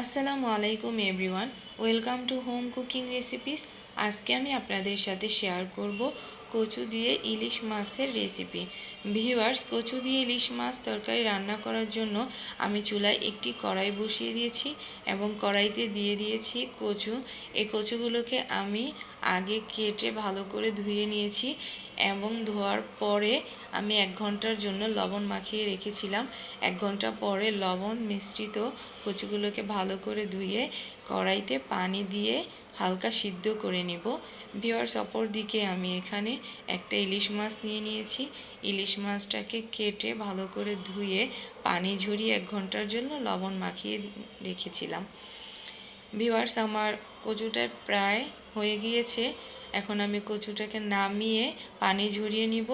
আসসালামু আলাইকুম everyone, welcome to home cooking recipes. আজকে আমি আপনাদের সাথে শেয়ার করব কচু দিয়ে ইলিশ মাছের রেসিপি। ভিউয়ার্স, কচু দিয়ে ইলিশ মাছ তরকারি রান্না করার জন্য আমি চুলায় একটি কড়াই বসিয়ে দিয়েছি এবং কড়াইতে দিয়ে দিয়েছি কচু। এই কচুগুলোকে আমি আগে কেটে ভালো করে ধুয়ে নিয়েছি। এবং ধোয়ার পরে আমি এক ঘণ্টার জন্য লবণ মাখিয়ে রেখেছিলাম। এক ঘণ্টা পরে লবণ মিশ্রিত কচুগুলোকে ভালো করে ধুয়ে কড়াইতে পানি দিয়ে হালকা সিদ্ধ করে নেব। ভিওয়ার্স অপর দিকে আমি এখানে একটা ইলিশ মাছ নিয়ে নিয়েছি। ইলিশ মাছটাকে কেটে ভালো করে ধুয়ে পানি ঝরিয়ে এক ঘণ্টার জন্য লবণ মাখিয়ে রেখেছিলাম। ভিওয়ার্স আমার কচুটা প্রায় হয়ে গিয়েছে। এখন আমি কচুটাকে নামিয়ে পানি ঝরিয়ে নিব।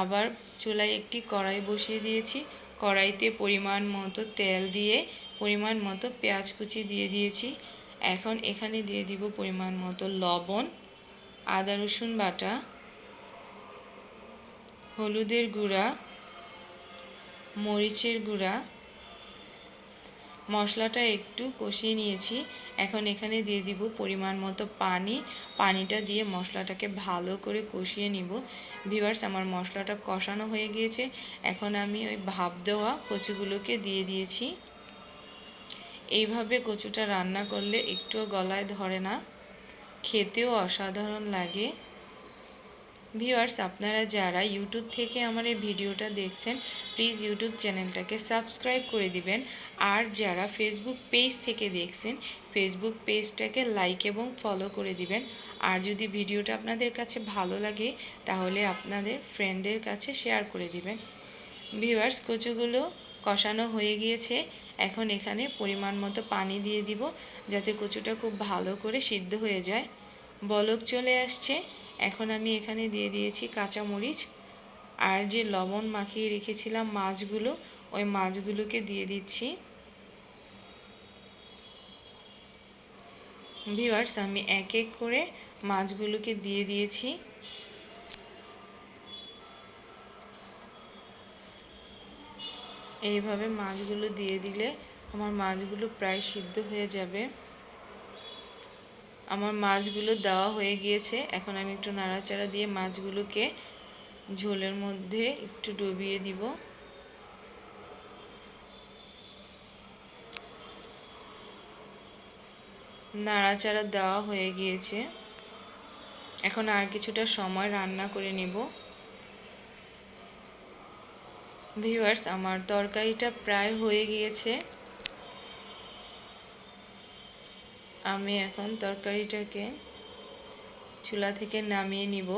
আবার চুলায় একটি কড়াই বসিয়ে দিয়েছি। কড়াইতে পরিমাণ মতো তেল দিয়ে পরিমাণ মতো পেঁয়াজ কুচি দিয়ে দিয়েছি। এখন এখানে দিয়ে দিব পরিমাণ মতো লবণ, আদা রসুন বাটা, হলুদের গুঁড়া, মরিচের গুঁড়া মশলাটা একটু কষিয়ে নিয়েছি। এখন এখানে দিয়ে দিব পরিমাণ মতো পানি। পানিটা দিয়ে মশলাটাকে ভালো করে কষিয়ে নিব। ভিভার্স আমার মশলাটা কষানো হয়ে গিয়েছে। এখন আমি ওই ভাপ দেওয়া কচুগুলোকে দিয়ে দিয়েছি। এইভাবে কচুটা রান্না করলে একটুও গলায় ধরে না। খেতেও অসাধারণ লাগে। ভিউয়ার্স, আপনারা যারা ইউটিউব থেকে আমার এই ভিডিওটা দেখছেন প্লিজ ইউটিউব চ্যানেলটাকে সাবস্ক্রাইব করে দিবেন। আর যারা ফেসবুক পেজ থেকে দেখছেন ফেসবুক পেজটাকে লাইক এবং ফলো করে দিবেন। আর যদি ভিডিওটা আপনাদের কাছে ভালো লাগে, তাহলে আপনাদের ফ্রেন্ডদের কাছে শেয়ার করে দিবেন। ভিউয়ার্স, কচুগুলো কষানো হয়ে গিয়েছে। এখন এখানে পরিমাণ মতো পানি দিয়ে দিব, যাতে কচুটা খুব ভালো করে সিদ্ধ হয়ে যায়। বলক চলে আসছে। এখন আমি এখানে দিয়ে দিয়েছি কাঁচামরিচ। আর যে লবণ মাখিয়ে রেখেছিলাম মাছগুলো, ওই মাছগুলোকে দিয়ে দিচ্ছি। ভিওয়ার্স আমি এক এক করে মাছগুলোকে দিয়ে দিয়েছি। এইভাবে মাছগুলো দিয়ে দিলে আমার মাছগুলো প্রায় সিদ্ধ হয়ে যাবে। আমার মাছগুলো দেওয়া হয়ে গিয়েছে। এখন আমি একটু নাড়াচাড়া দিয়ে মাছগুলোকে ঝোলের মধ্যে একটু ডুবিয়ে দিব। নাড়াচাড়া দেওয়া হয়ে গিয়েছে। এখন আর কিছুটা সময় রান্না করে নেব। ভিউয়ার্স, আমার তরকারিটা প্রায় হয়ে গিয়েছে। আমি এখন তরকারিটাকে চুলা থেকে নামিয়ে নিব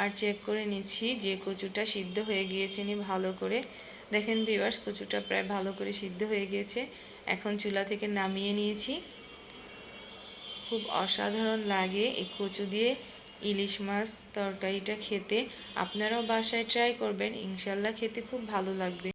আর চেক করে নিচ্ছি যে কচুটা সিদ্ধ হয়ে গিয়েছে নি ভালো করে। দেখেন ভিউয়ার্স কচুটা প্রায় ভালো করে সিদ্ধ হয়ে গিয়েছে। এখন চুলা থেকে নামিয়ে নিয়েছি। খুব অসাধারণ লাগে এই কচু দিয়ে ইলিশ মাছ তরকারিটা খেতে। আপনারাও বাসায় ট্রাই করবেন ইনশাল্লাহ খেতে খুব ভালো লাগবে।